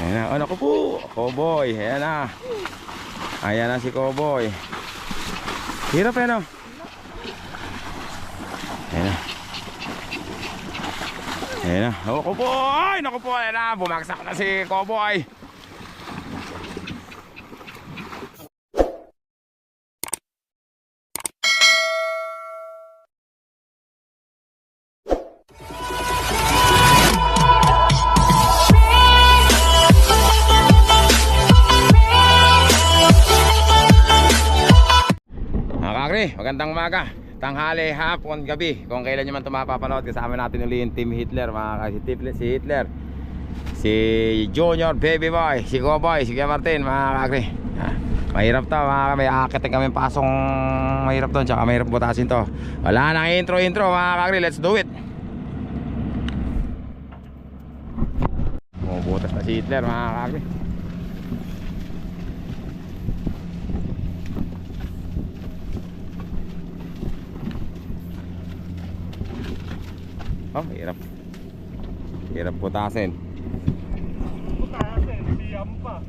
Ayan na. Oh, naku po. Cowboy. Ayan na. Ayan na si Cowboy. Hirap yan oh. Ayan na. Ayan na. Oh. Ay, naku po. Ayan na. Bumagsak na si Cowboy. Magandang umaga. Tanghali, hapon, gabi. Kung kailan nyo man ito mapapanood, kasama natin uli yung Team Hitler, mga kakri. Si si Hitler, si Junior, Baby Boy, si Cowboy, si Kuya Martin, mga kakri. Ah, Mahirap to, mga kakri. Akitin kami pasong mahirap doon, tsaka mahirap butasin to. Wala nang intro-intro, mga kakri. Let's do it. Bumubutas na si Hitler, mga kakri. Oh, hirap. Hirap putasin. Putasin, siyam pa.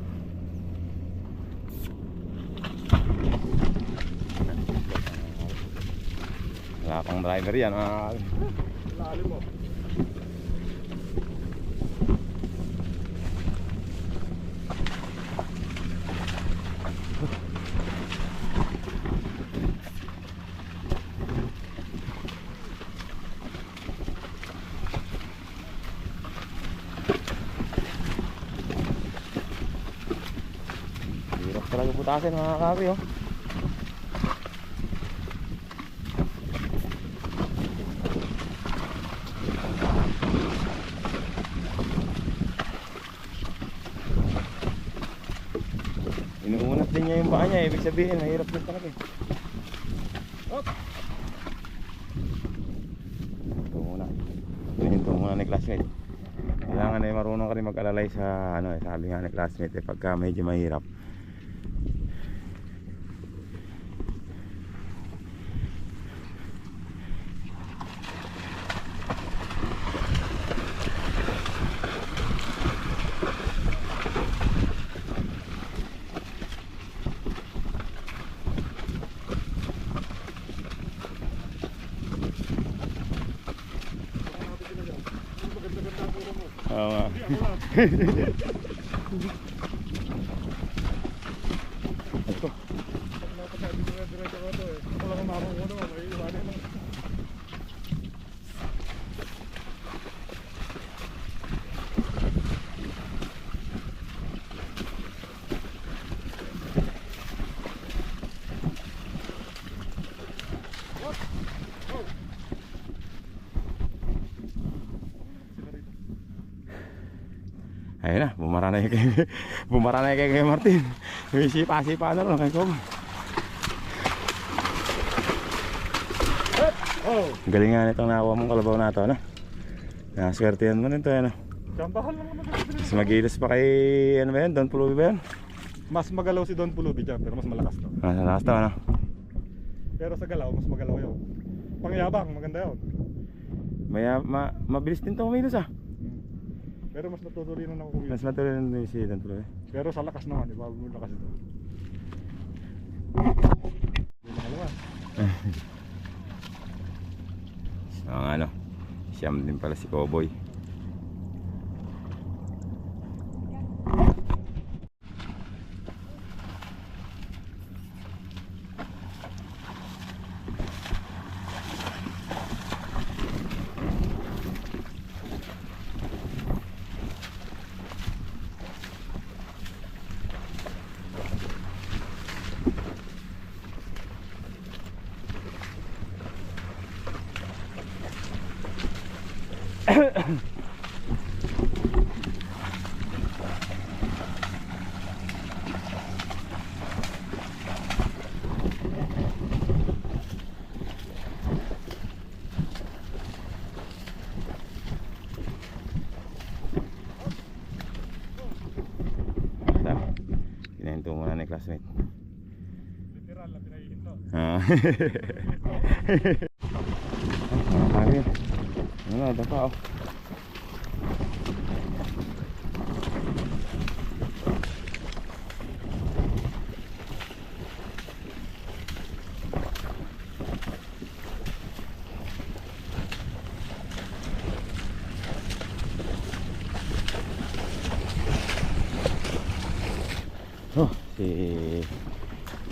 Wala pang driver yan. mga kakri. Lalim mo. Putasin mga kakri oh. Inuunat din niya yung paa niya, ibig sabihin, mahirap din talaga eh. Hop. Ito muna. Hinahinto muna ni classmate. Kailangan ay marunong ka rin mag-alalay sa ano eh, sabi nga ni classmate eh, pagka medyo mahirap. Oo nga. Ito. Ayun na, bumara na yung kay, bumara na yung kay, kay Martin. May sipa-sipa na rin kay Galing nga nitong nakuha mong kalabaw na ito, ano? Nakaswertehan mo nito, ano? jambahan lang naman Mas magilos pa kay, ano ba yan? Don Pulubi ba yan? Mas magalaw si Don Pulubi dyan, pero mas malakas to. Ah, sa lakas to, ano? Pero sa galaw, mas magalaw yun. Pangyabang, maganda yun. Maya, ma, mabilis din to kumilos, ah. Pero mas natutulinan ako kumilos. Mas matuloy na si Don Pulubi. Pero sa lakas naman, iba mo lakas ito. Yung. Ang ano, siyam din pala si Cowboy. Kinahinto muna ni classmate. Literal na pinahihinto. Ah. Ano, ito pa oh. Oh, si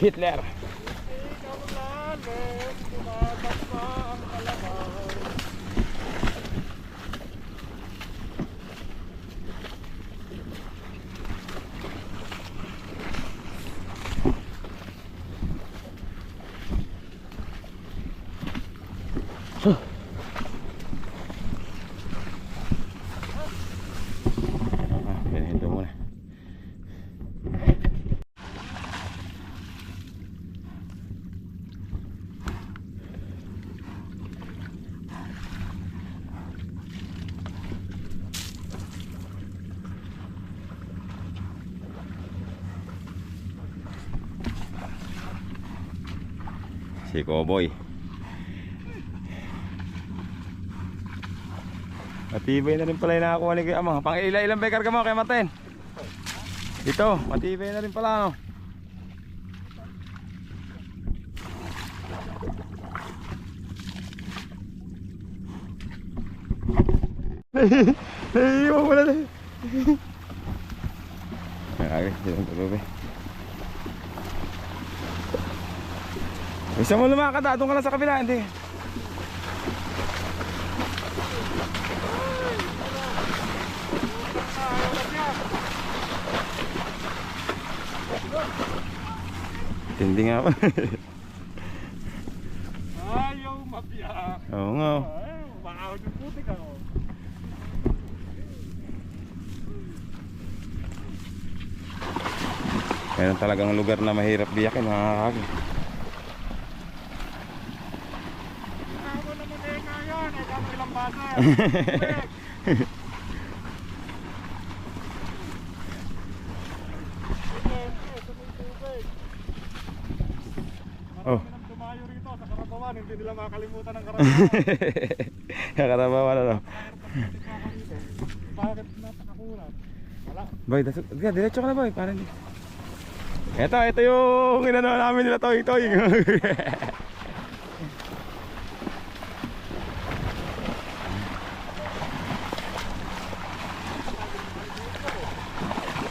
Hitler. Ikaw lalim, tumatakpa ang kalabaw. Ah, pinahinto muna. Si Cowboy. Matibay na rin pala yung nakakuha ni Kuya Amang. Pang ilan ilang bekar ka mo kay Martin? Ito, matibay na rin pala no. Naiiwan mo na lang. Ay, silang tuloy. Isa mo lumakad ah, doon ka lang sa kabila, hindi. Tindi nga pa. Ayaw mabiyak. Oo nga. oh. Ay, baka yung putik ako. Meron talagang lugar na mahirap biyakin, mga kakagin. Ako naman eh kaya, nagkama ilang basa. Oh. Tumayo rito sa Karabawan, hindi nila makakalimutan ang Karabawan. Kakarabawa na no. Bakit napakakulat? Wala. Boy, das yeah, diretso ka na boy, para hindi. Ito, ito yung inano namin nila toy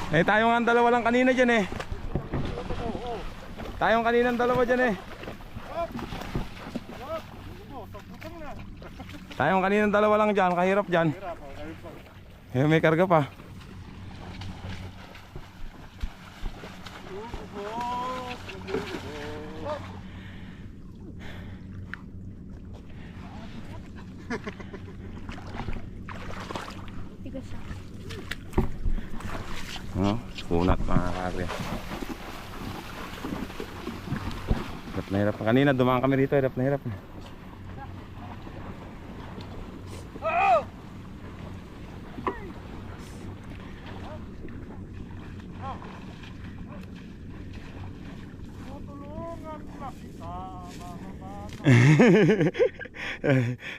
eh tayo nga dalawa lang kanina dyan eh. Tayong kanina dalawa dyan eh. Tayong kanina dalawa lang dyan, kahirap dyan. Eh, may karga pa. Tigas siya. Ano? Kunat mga kakri. Hirap na hirap. Kanina dumaan kami rito, hirap na hirap.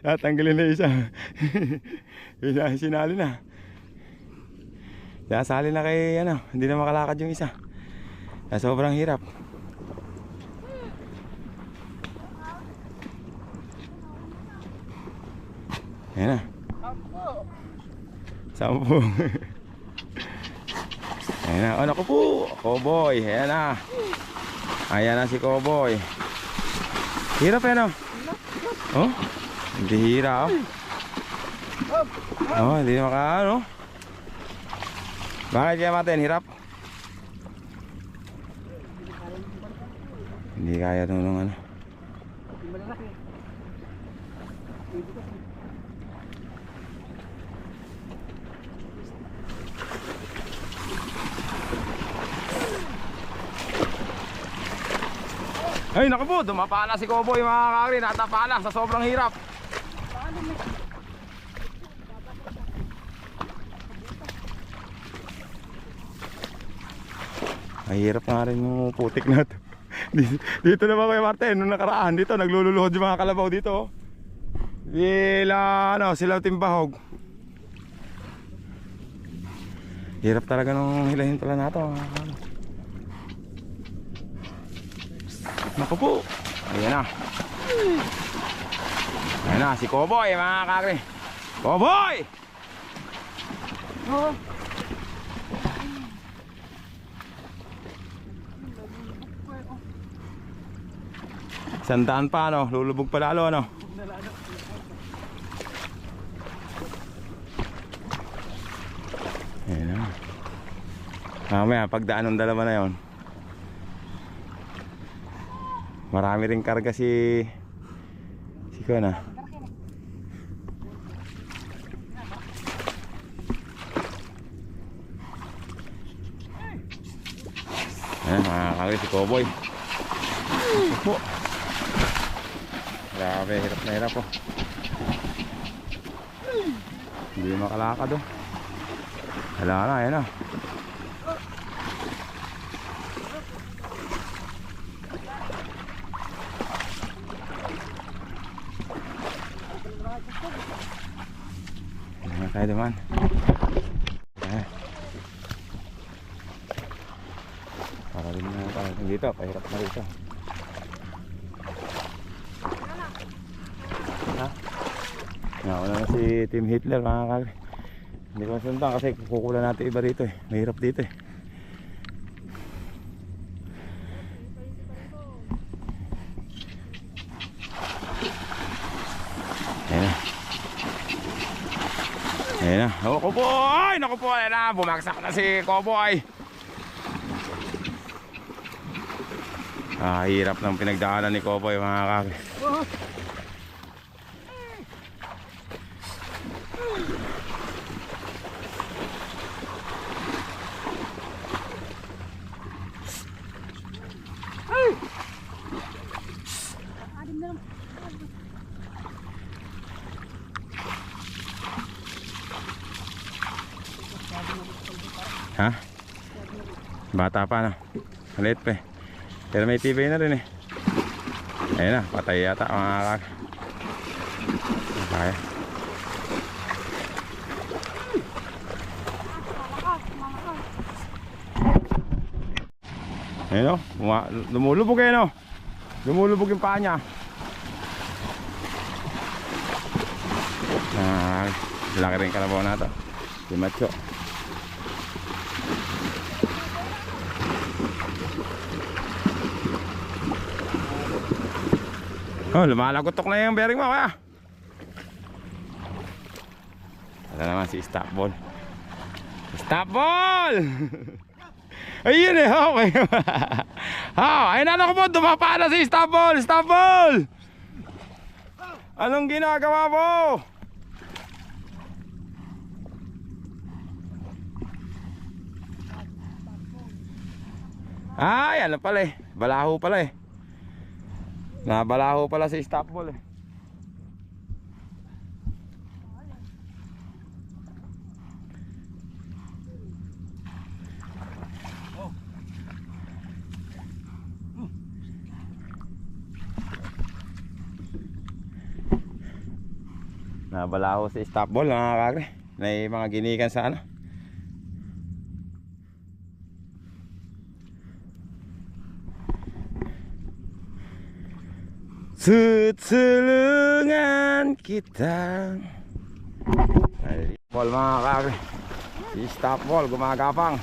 Tatanggalin na. Isa- Sinali na. Nasali na kay ano, hindi na makalakad yung isa. Kaya sobrang hirap. Ayan na. Sampo. Ayan na. Oh, naku po. Cowboy. Ayan na. Ayan na si Cowboy. Hirap yan oh. Oh? Hindi hira oh. Oh, hindi na maka ano. Bakit kaya matin hirap? Hindi kaya ano. Ay, naku po, dumapala si Cowboy mga kakri, natapala sa sobrang hirap. Ay, hirap nga rin yung putik na to. dito, dito naman kay Martin, nung nakaraan, dito, naglululuhod yung mga kalabaw dito. oh. Bila, ano, silaw timbahog. Hirap talaga nung hilahin pala na to. mga kakri. Naku po. Ayan na. Ayan na, si Cowboy mga kakri. Cowboy! Sandaan pa ano, lulubog pa lalo ano. Ayan na. Mamaya, pagdaan ng dalawa na yon. Marami rin karga si... Si Kuya Ayan, mga kakri, si Cowboy. Po. Grabe, hirap na hirap po. Hindi makalakad oh. Wala na, ayan na. Ayan na. Para rin na tayo dito, pahirap na rito. Ha? Nauna na si Team Hitler mga kagri. Hindi ko masundan kasi kukulan natin iba rito eh. Mahirap dito eh. Ayan na. Ayan na. Po! Ay! Naku po! Ayan na! Bumagsak na si Cowboy! Ah, hirap ng pinagdaanan ni Cowboy mga kagri. Ha? Bata pa no? Maliit pa eh. Pero may tibay na rin eh. Ayun na, patay yata mga kag. Kaya. Ayun o, lumulubog eh no. Lumulubog yung paa niya. Ah, laki rin kalabaw na to. Si Macho. Oh, lumalagotok na yung bearing mo, kaya. Wala naman si Stop Ball. Stop Ball! Ayun eh, okay. ha, ayun na ako po, dumapa na si Stop Ball, Stop Ball! Anong ginagawa mo? Ay, ano pala eh. Balaho pala eh. Nabalaho pala si stop ball eh. Nabalaho si stop ball mga kakre. May mga ginikan sa ano. Tutulungan kita. Ball mga kare Si stop ball gumagapang.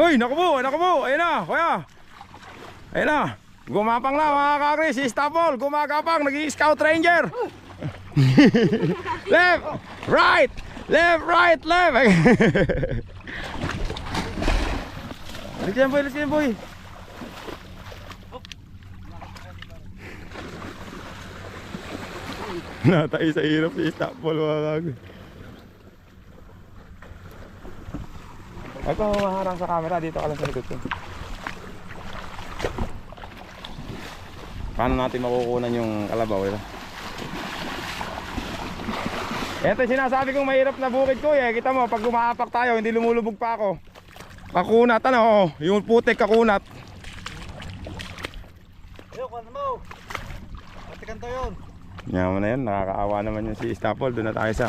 Uy naku po naku po. Ayun na kuya. Ayun na. Gumapang na mga kare Si ball gumagapang. Naging scout ranger. Left Right. Left right left Let's go boy, let's go boy. Natay sa hirap si Istanbul mga kagoy. Ito maharang sa camera dito ka lang sa likod ko. Paano natin makukunan yung kalabaw ito? Ito sinasabi kong mahirap na bukid ko eh. Kita mo pag gumapak tayo hindi lumulubog pa ako. Kakunat ano, oh. yung putik kakunat. Yo, kwan mo. Pati kanto yun. Yaman na yun, nakakaawa naman yun si Stapol. Doon na tayo sa...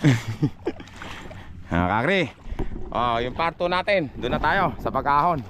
Nakakakri. Oh, yung part 2 natin. Doon na tayo sa pagkahon.